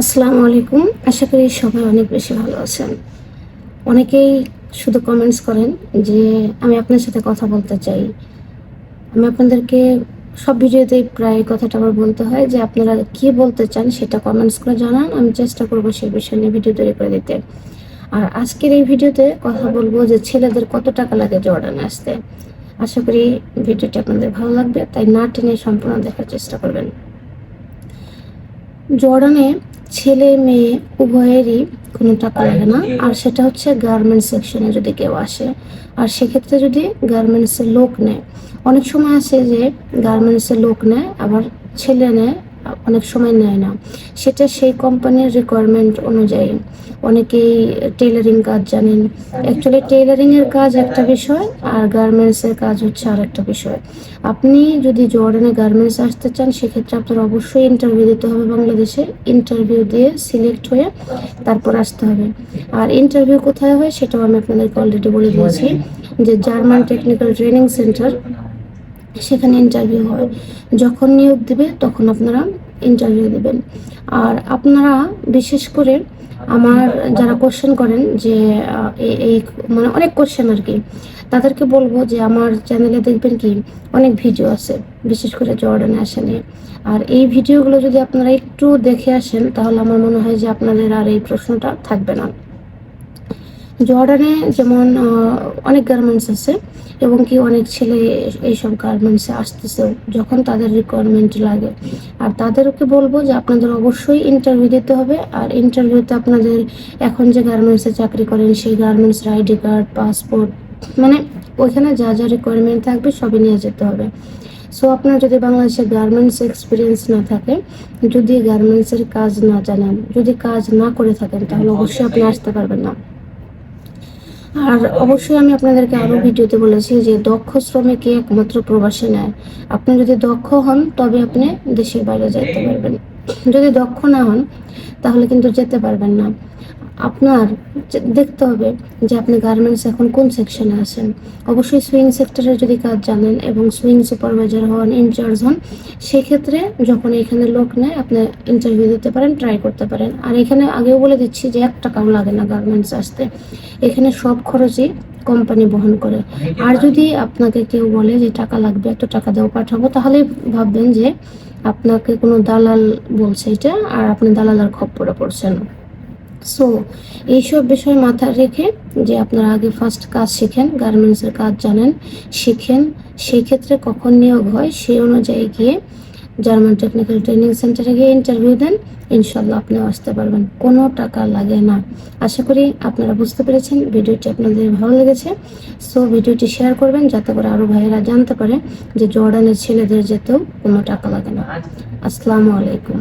আসসালামু আলাইকুম। আশা করি সবাই অনেক বেশি ভালো আছেন। অনেকেই শুধু কমেন্টস করেন যে আমি আপনার সাথে কথা বলতে চাই। আমি আপনাদেরকে সব ভিডিওতেই প্রায় কথাটা আমার বলতে হয় যে আপনারা কি বলতে চান সেটা কমেন্টস করে জানান। আমি চেষ্টা করব সেই বিষয় নিয়ে ভিডিও তৈরি করে দিতে। আর আজকের এই ভিডিওতে কথা বলব যে ছেলেদের কত টাকা লাগে জর্ডানে আসতে। আশা করি ভিডিওটি আপনাদের ভালো লাগবে, তাই না টেনে সম্পূর্ণ দেখার চেষ্টা করবেন। জর্ডানে ছেলে মেয়ে উভয়েরই কোনো টাকা লাগে না। আর সেটা হচ্ছে গার্মেন্টস সেকশনে যদি কেউ আসে। আর সেক্ষেত্রে যদি গার্মেন্টসের লোক নেয়, অনেক সময় আসে যে গার্মেন্টসের লোক নেয়, আবার ছেলে নেয় অনেক সময় নেয় না। সেটা সেই কোম্পানির রিকোয়ারমেন্ট অনুযায়ী। অনেকেই টেলারিং কাজ জানেন। অ্যাকচুয়ালি টেলারিংয়ের কাজ একটা বিষয় আর গার্মেন্টসের কাজ হচ্ছে আর একটা বিষয়। আপনি যদি জর্ডানে গার্মেন্টস আসতে চান, সেক্ষেত্রে আপনার অবশ্যই ইন্টারভিউ দিতে হবে বাংলাদেশে। ইন্টারভিউ দিয়ে সিলেক্ট হয়ে তারপর আসতে হবে। আর ইন্টারভিউ কোথায় হয় সেটাও আমি আপনাদেরকে অলরেডি বলে দিয়েছি যে জার্মান টেকনিক্যাল ট্রেনিং সেন্টার সেখানে ইন্টারভিউ হয়। যখন নিয়োগ দিবে, তখন আপনারা ইন্টারভিউ দেবেন। আর আপনারা বিশেষ করে আমার যারা কোশ্চেন করেন যে এই- মানে অনেক কোশ্চেন আর কি, তাদেরকে বলব যে আমার চ্যানেলে দেখবেন কি, অনেক ভিডিও আছে, বিশেষ করে জর্ডানে আসা নিয়ে আর এই ভিডিওগুলো যদি আপনারা একটু দেখে আসেন, তাহলে আমার মনে হয় যে আপনাদের আর এই প্রশ্নটা থাকবে না। জর্ডানে যেমন অনেক গার্মেন্টস আছে এবং কি অনেক ছেলে এইসব গার্মেন্টসে আসতেছে যখন তাদের রিকোয়ারমেন্ট লাগে। আর তাদেরকে বলব যে আপনাদের অবশ্যই ইন্টারভিউ দিতে হবে। আর ইন্টারভিউতে আপনাদের এখন যে গার্মেন্টসে চাকরি করেন সেই গার্মেন্টসের আইডি কার্ড পাসপোর্ট মানে ওইখানে যা যা রিকোয়ারমেন্ট থাকবে সবই নিয়ে যেতে হবে। সো আপনার যদি বাংলাদেশে গার্মেন্টস এক্সপিরিয়েন্স না থাকে যদি গার্মেন্টসের কাজ না জানেন যদি কাজ না করে থাকেন তাহলে অবশ্যই আপনি আসতে পারবেন না। আর অবশ্যই আমি আপনাদেরকে আরও ভিডিওতে বলেছি যে দক্ষ শ্রমিকই একমাত্র প্রবাসী নেয়। আপনি যদি দক্ষ হন, তবে আপনি দেশের বাইরে যেতে পারবেন। যদি দক্ষ না হন, তাহলে কিন্তু যেতে পারবেন না। আপনার দেখতে হবে যে আপনি গার্মেন্টস এখন কোন সেকশনে আছেন। অবশ্যই সুইং সেক্টরে যদি কাজ জানেন এবং সুইং সুপারভাইজার হন ইনচার্জ হন, সেক্ষেত্রে যখন এখানে লোক নেয়, আপনি ইন্টারভিউ দিতে পারেন ট্রাই করতে পারেন। আর এখানে আগেও বলে দিচ্ছি যে এক টাকাও লাগে না গার্মেন্টস আসতে। এখানে সব খরচই কোম্পানি বহন করে। আর যদি আপনাকে কেউ বলে যে টাকা লাগবে, এত টাকা দেওয়া পাঠাবো, তাহলে ভাববেন যে আপনাকে কোনো দালাল বলছে এটা, আর আপনি দালালের খপ্পরে পড়ছেন। সো এইসব বিষয় মাথায় রেখে যে আপনারা আগে ফার্স্ট কাজ শিখেন গার্মেন্টসের কাজ জানেন শিখেন সেই ক্ষেত্রে কখন নিয়োগ হয় সেই অনুযায়ী গিয়ে জার্মান টেকনিক্যাল ট্রেনিং সেন্টারে গিয়ে ইন্টারভিউ দেন ইনশাল্লাহ আপনিও আসতে পারবেন। কোনো টাকা লাগে না। আশা করি আপনারা বুঝতে পেরেছেন ভিডিওটি আপনাদের ভালো লেগেছে। সো ভিডিওটি শেয়ার করবেন যাতে করে আরও ভাইয়েরা জানতে পারে যে জর্ডানের ছেলেদের যেতেও কোনো টাকা লাগে না। আসসালামু আলাইকুম।